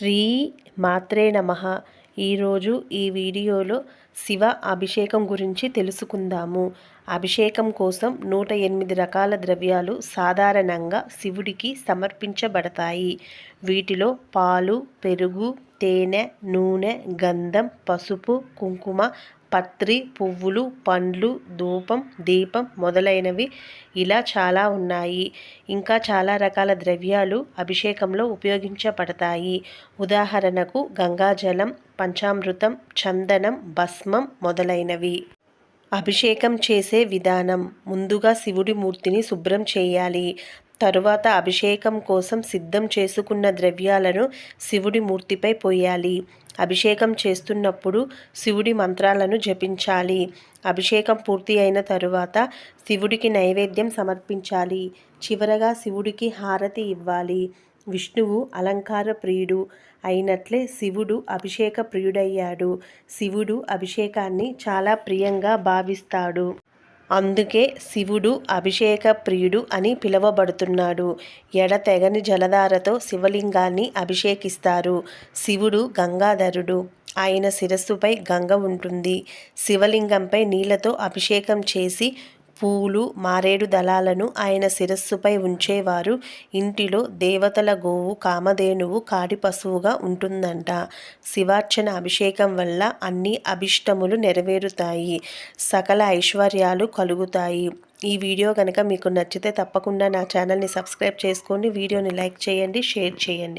శ్రీ మాత్రే నమ. ఈరోజు ఈ వీడియోలో శివ అభిషేకం గురించి తెలుసుకుందాము. అభిషేకం కోసం నూట ఎనిమిది రకాల ద్రవ్యాలు సాధారణంగా శివుడికి సమర్పించబడతాయి. వీటిలో పాలు పెరుగు తేనె నూనె గంధం పసుపు కుంకుమ పత్రి పువ్వులు పండ్లు ధూపం దీపం మొదలైనవి ఇలా చాలా ఉన్నాయి. ఇంకా చాలా రకాల ద్రవ్యాలు అభిషేకంలో ఉపయోగించబడతాయి. ఉదాహరణకు గంగాజలం పంచామృతం చందనం భస్మం మొదలైనవి. అభిషేకం చేసే విధానం. ముందుగా శివుడి మూర్తిని శుభ్రం చేయాలి. తరువాత అభిషేకం కోసం సిద్ధం చేసుకున్న ద్రవ్యాలను శివుడి మూర్తిపై పోయాలి. అభిషేకం చేస్తున్నప్పుడు శివుడి మంత్రాలను జపించాలి. అభిషేకం పూర్తి అయిన తరువాత శివుడికి నైవేద్యం సమర్పించాలి. చివరగా శివుడికి హారతి ఇవ్వాలి. విష్ణువు అలంకార ప్రియుడు అయినట్లే శివుడు అభిషేక ప్రియుడయ్యాడు. శివుడు అభిషేకాన్ని చాలా ప్రియంగా భావిస్తాడు. అందుకే శివుడు అభిషేక ప్రియుడు అని పిలువబడుతున్నాడు. ఎడతెగని జలధారతో శివలింగాన్ని అభిషేకిస్తారు. శివుడు గంగాధరుడు. ఆయన శిరస్సుపై గంగ ఉంటుంది. శివలింగంపై నీళ్ళతో అభిషేకం చేసి పూలు మారేడు దళాలను ఆయన శిరస్సుపై ఉంచేవారు. ఇంటిలో దేవతల గోవు కామధేనువు కాడి పశువుగా ఉంటుందంట. శివార్చన అభిషేకం వల్ల అన్ని అభిష్టములు నెరవేరుతాయి. సకల ఐశ్వర్యాలు కలుగుతాయి. ఈ వీడియో కనుక మీకు నచ్చితే తప్పకుండా నా ఛానల్ని సబ్స్క్రైబ్ చేసుకోండి. వీడియోని లైక్ చేయండి షేర్ చేయండి.